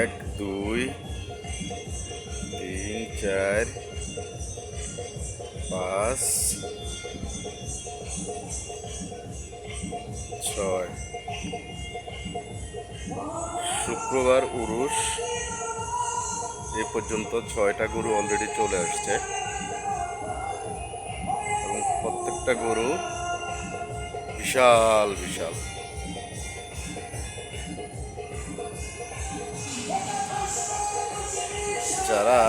এক, দুই, তিন, চার, পাঁচ, ছয়। শুক্রবার উরুষ, এ পর্যন্ত ছয়টা গরু অলরেডি চলে আসছে। এবং প্রত্যেকটা গরু বিশাল বিশাল। যারা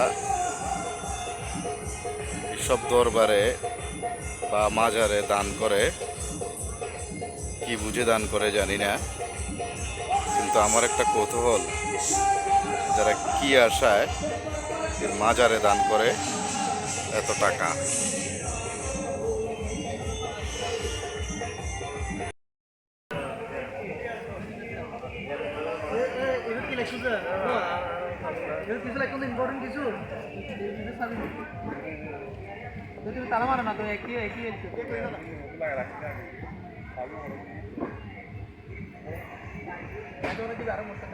এসব দরবারে বা মাজারে দান করে, কি বুঝে দান করে জানি না, কিন্তু আমার একটা কৌতূহল, যারা কি আশায় মাজারে দান করে এত টাকা। কিছু লেখছো ইম্পর্টেন্ট কিছু এটা সাবি যদি তারা মারে না, তো একই একই আরও মোটা